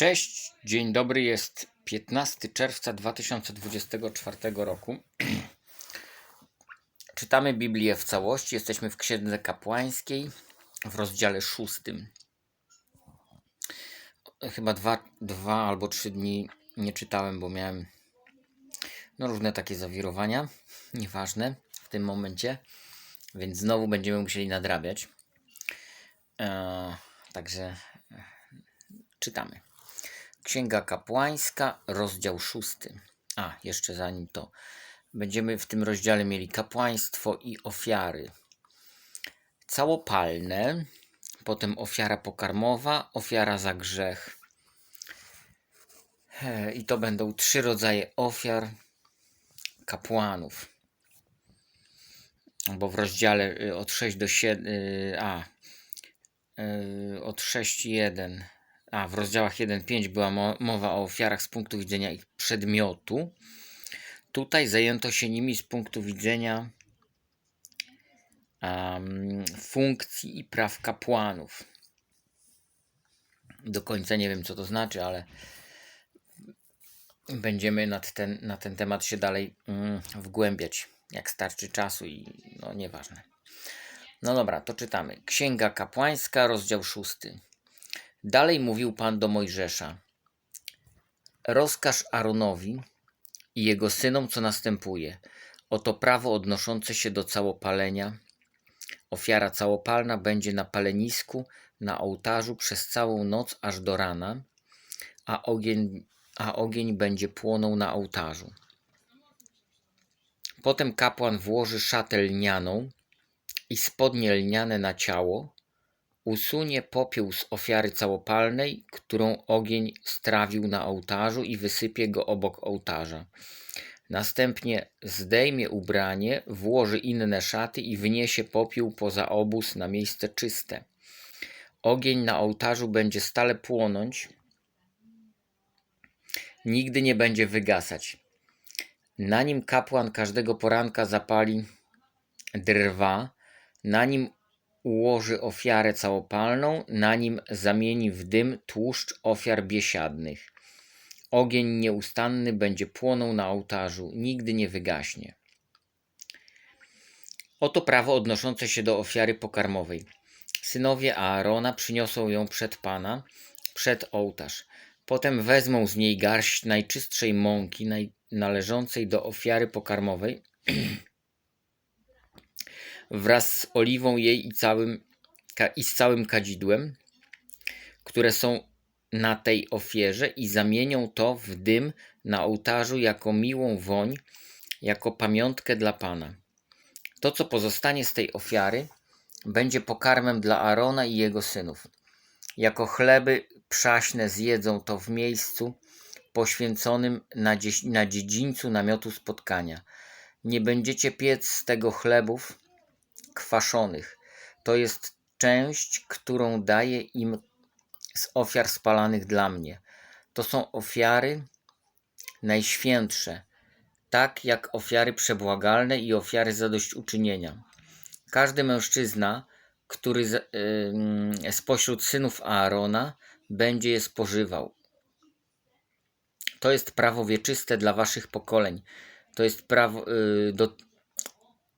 Cześć, dzień dobry. Jest 15 czerwca 2024 roku. Czytamy Biblię w całości. Jesteśmy w Księdze Kapłańskiej w rozdziale szóstym. Chyba dwa, dwa albo trzy dni nie czytałem, bo miałem no, różne takie zawirowania. Nieważne w tym momencie. Więc znowu będziemy musieli nadrabiać. Eee, także e, czytamy. Księga Kapłańska, rozdział szósty. A, jeszcze zanim to. Będziemy w tym rozdziale mieli kapłaństwo i ofiary. Całopalne, potem ofiara pokarmowa, ofiara za grzech. I to będą trzy rodzaje ofiar kapłanów. Bo w rozdziale y, od 6 do 7, y, a, y, od 6 1 a w rozdziałach 1-5 była mo mowa o ofiarach z punktu widzenia ich przedmiotu. Tutaj zajęto się nimi z punktu widzenia um, funkcji i praw kapłanów. Do końca nie wiem, co to znaczy, ale będziemy nad ten, na ten temat się dalej mm, wgłębiać, jak starczy czasu i no nieważne. No dobra, to czytamy. Księga Kapłańska, rozdział 6. Dalej mówił Pan do Mojżesza: Rozkaż Aaronowi i jego synom, co następuje. Oto prawo odnoszące się do całopalenia. Ofiara całopalna będzie na palenisku, na ołtarzu przez całą noc aż do rana, a ogień, a ogień będzie płonął na ołtarzu. Potem kapłan włoży szatę lnianą i spodnie lniane na ciało, Usunie popiół z ofiary całopalnej, którą ogień strawił na ołtarzu i wysypie go obok ołtarza. Następnie zdejmie ubranie, włoży inne szaty i wyniesie popiół poza obóz na miejsce czyste. Ogień na ołtarzu będzie stale płonąć, nigdy nie będzie wygasać. Na nim kapłan każdego poranka zapali drwa, na nim ułoży ofiarę całopalną, na nim zamieni w dym tłuszcz ofiar biesiadnych. Ogień nieustanny będzie płonął na ołtarzu, nigdy nie wygaśnie. Oto prawo odnoszące się do ofiary pokarmowej. Synowie Aarona przyniosą ją przed Pana, przed ołtarz. Potem wezmą z niej garść najczystszej mąki należącej do ofiary pokarmowej wraz z oliwą jej i, całym, i z całym kadzidłem, które są na tej ofierze i zamienią to w dym na ołtarzu jako miłą woń, jako pamiątkę dla Pana. To, co pozostanie z tej ofiary, będzie pokarmem dla Arona i jego synów. Jako chleby przaśne zjedzą to w miejscu poświęconym na, dziedzińcu namiotu spotkania. Nie będziecie piec z tego chlebów, kwaszonych. To jest część, którą daję im z ofiar spalanych dla mnie. To są ofiary najświętsze, tak jak ofiary przebłagalne i ofiary zadośćuczynienia. Każdy mężczyzna, który z, yy, spośród synów Aarona będzie je spożywał. To jest prawo wieczyste dla waszych pokoleń. To jest prawo, yy, do,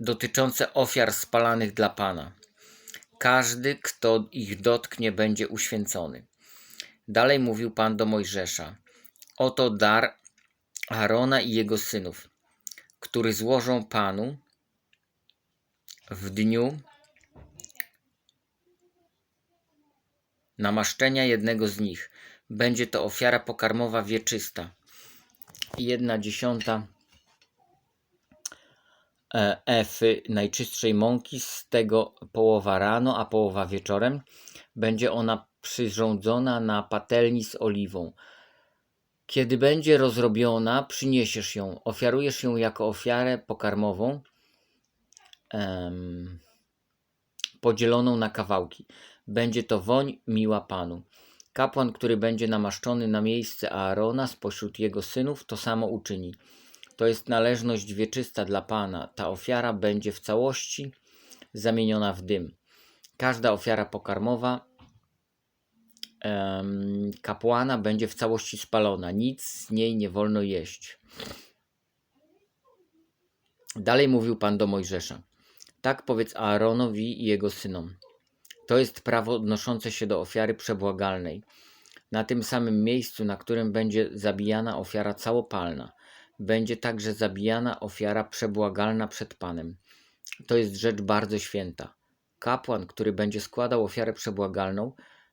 dotyczące ofiar spalanych dla Pana. Każdy, kto ich dotknie, będzie uświęcony. Dalej mówił Pan do Mojżesza: Oto dar Arona i jego synów, który złożą Panu w dniu namaszczenia jednego z nich. Będzie to ofiara pokarmowa wieczysta. Jedna dziesiąta efy najczystszej mąki, z tego połowa rano, a połowa wieczorem. Będzie ona przyrządzona na patelni z oliwą. Kiedy będzie rozrobiona, przyniesiesz ją, ofiarujesz ją jako ofiarę pokarmową, em, podzieloną na kawałki. Będzie to woń miła Panu. Kapłan, który będzie namaszczony na miejsce Aarona spośród jego synów, to samo uczyni. To jest należność wieczysta dla Pana. Ta ofiara będzie w całości zamieniona w dym. Każda ofiara pokarmowa kapłana będzie w całości spalona. Nic z niej nie wolno jeść. Dalej mówił Pan do Mojżesza. Tak powiedz Aaronowi i jego synom. To jest prawo odnoszące się do ofiary przebłagalnej. Na tym samym miejscu, na którym będzie zabijana ofiara całopalna, będzie także zabijana ofiara przebłagalna przed Panem. To jest rzecz bardzo święta. Kapłan, który będzie składał ofiarę przebłagalną,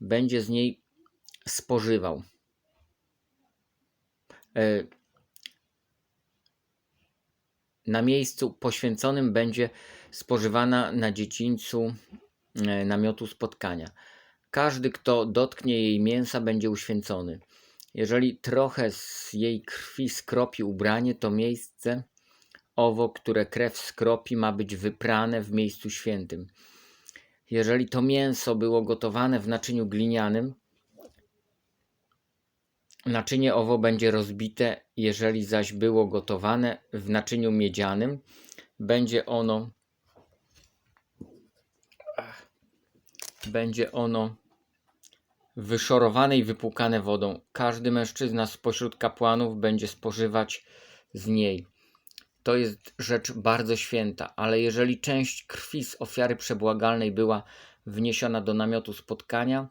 będzie z niej spożywał. E, Na miejscu poświęconym będzie spożywana na dziedzińcu e, namiotu spotkania. Każdy, kto dotknie jej mięsa, będzie uświęcony. Jeżeli trochę z jej krwi skropi ubranie, to miejsce owo, które krew skropi, ma być wyprane w miejscu świętym. Jeżeli to mięso było gotowane w naczyniu glinianym, naczynie owo będzie rozbite, jeżeli zaś było gotowane w naczyniu miedzianym, będzie ono będzie ono wyszorowane i wypłukane wodą. Każdy mężczyzna spośród kapłanów będzie spożywać z niej. To jest rzecz bardzo święta, ale jeżeli część krwi z ofiary przebłagalnej była wniesiona do namiotu spotkania,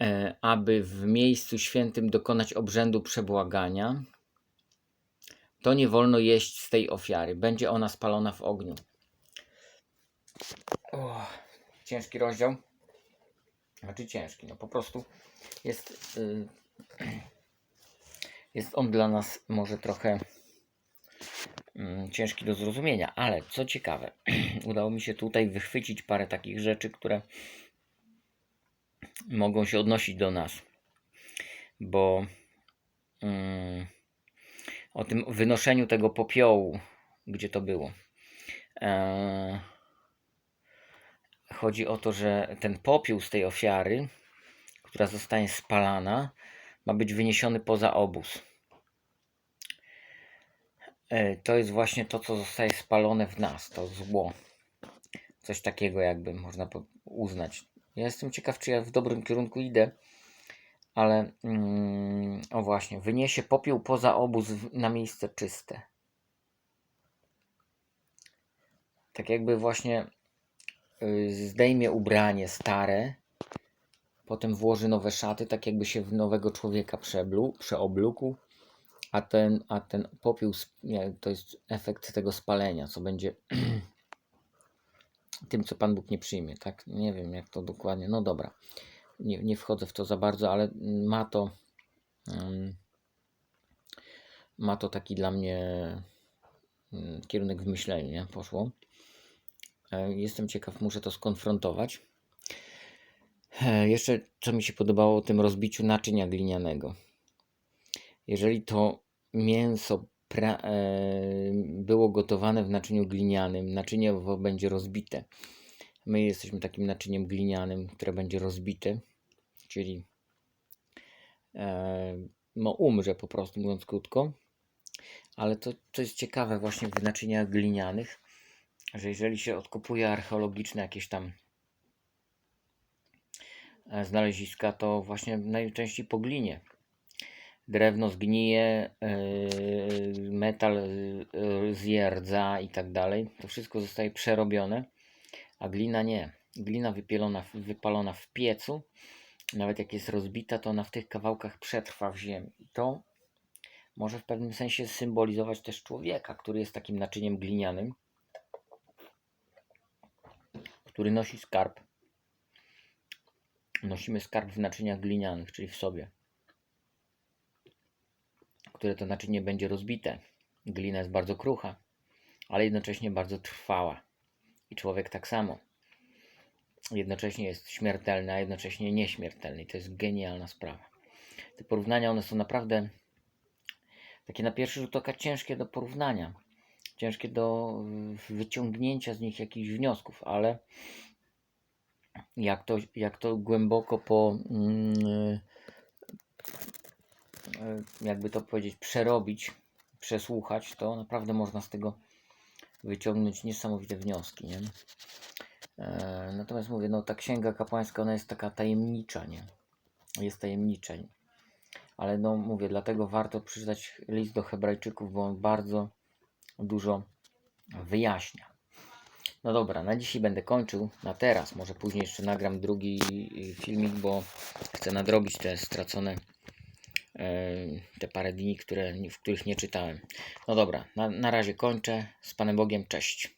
e, aby w miejscu świętym dokonać obrzędu przebłagania, to nie wolno jeść z tej ofiary. Będzie ona spalona w ogniu. O, ciężki rozdział. Znaczy ciężki, no po prostu jest, y, jest on dla nas może trochę mm, ciężki do zrozumienia, ale co ciekawe, udało mi się tutaj wychwycić parę takich rzeczy, które mogą się odnosić do nas, bo mm, o tym wynoszeniu tego popiołu, gdzie to było. E, chodzi o to, że ten popiół z tej ofiary, która zostanie spalana, ma być wyniesiony poza obóz. E, To jest właśnie to, co zostaje spalone w nas, to zło. Coś takiego, jakby można uznać. Ja jestem ciekaw, czy ja w dobrym kierunku idę, ale mm, o właśnie, wyniesie popiół poza obóz na miejsce czyste. Tak jakby właśnie zdejmie ubranie stare, potem włoży nowe szaty, tak jakby się w nowego człowieka przeblu, przeoblókł, a ten, a ten popiół nie, to jest efekt tego spalenia, co będzie tym, co Pan Bóg nie przyjmie, tak? Nie wiem, jak to dokładnie, no dobra, nie, nie wchodzę w to za bardzo, ale ma to mm, ma to taki dla mnie mm, kierunek w myśleniu, nie? Poszło. E, Jestem ciekaw, muszę to skonfrontować. E, Jeszcze co mi się podobało o tym rozbiciu naczynia glinianego. Jeżeli to mięso e, było gotowane w naczyniu glinianym, naczynie będzie rozbite. My jesteśmy takim naczyniem glinianym, które będzie rozbite, czyli e, no umrze po prostu, mówiąc krótko. Ale to, to jest ciekawe właśnie w naczyniach glinianych, że jeżeli się odkopuje archeologiczne jakieś tam e, znaleziska, to właśnie najczęściej po glinie. Drewno zgnije, yy, metal yy, zjerdza i tak dalej. To wszystko zostaje przerobione, a glina nie. Glina wypielona, wypalona w piecu, nawet jak jest rozbita, to ona w tych kawałkach przetrwa w ziemi. I to może w pewnym sensie symbolizować też człowieka, który jest takim naczyniem glinianym, który nosi skarb. Nosimy skarb w naczyniach glinianych, czyli w sobie, które to naczynie będzie rozbite. Glina jest bardzo krucha, ale jednocześnie bardzo trwała. I człowiek tak samo. Jednocześnie jest śmiertelny, a jednocześnie nieśmiertelny. I to jest genialna sprawa. Te porównania, one są naprawdę takie na pierwszy rzut oka ciężkie do porównania. Ciężkie do wyciągnięcia z nich jakichś wniosków, ale jak to, jak to głęboko po mm, y, jakby to powiedzieć, przerobić, przesłuchać, to naprawdę można z tego wyciągnąć niesamowite wnioski. Nie? E, natomiast mówię, no ta księga kapłańska, ona jest taka tajemnicza, nie? jest tajemnicze. Ale no mówię, dlatego warto przeczytać list do Hebrajczyków, bo on bardzo dużo wyjaśnia. No dobra, na dzisiaj będę kończył. Na teraz, może później jeszcze nagram drugi y, filmik, bo chcę nadrobić te stracone e, te parę dni, które, w których nie czytałem. No dobra, na, na razie kończę. Z Panem Bogiem, cześć.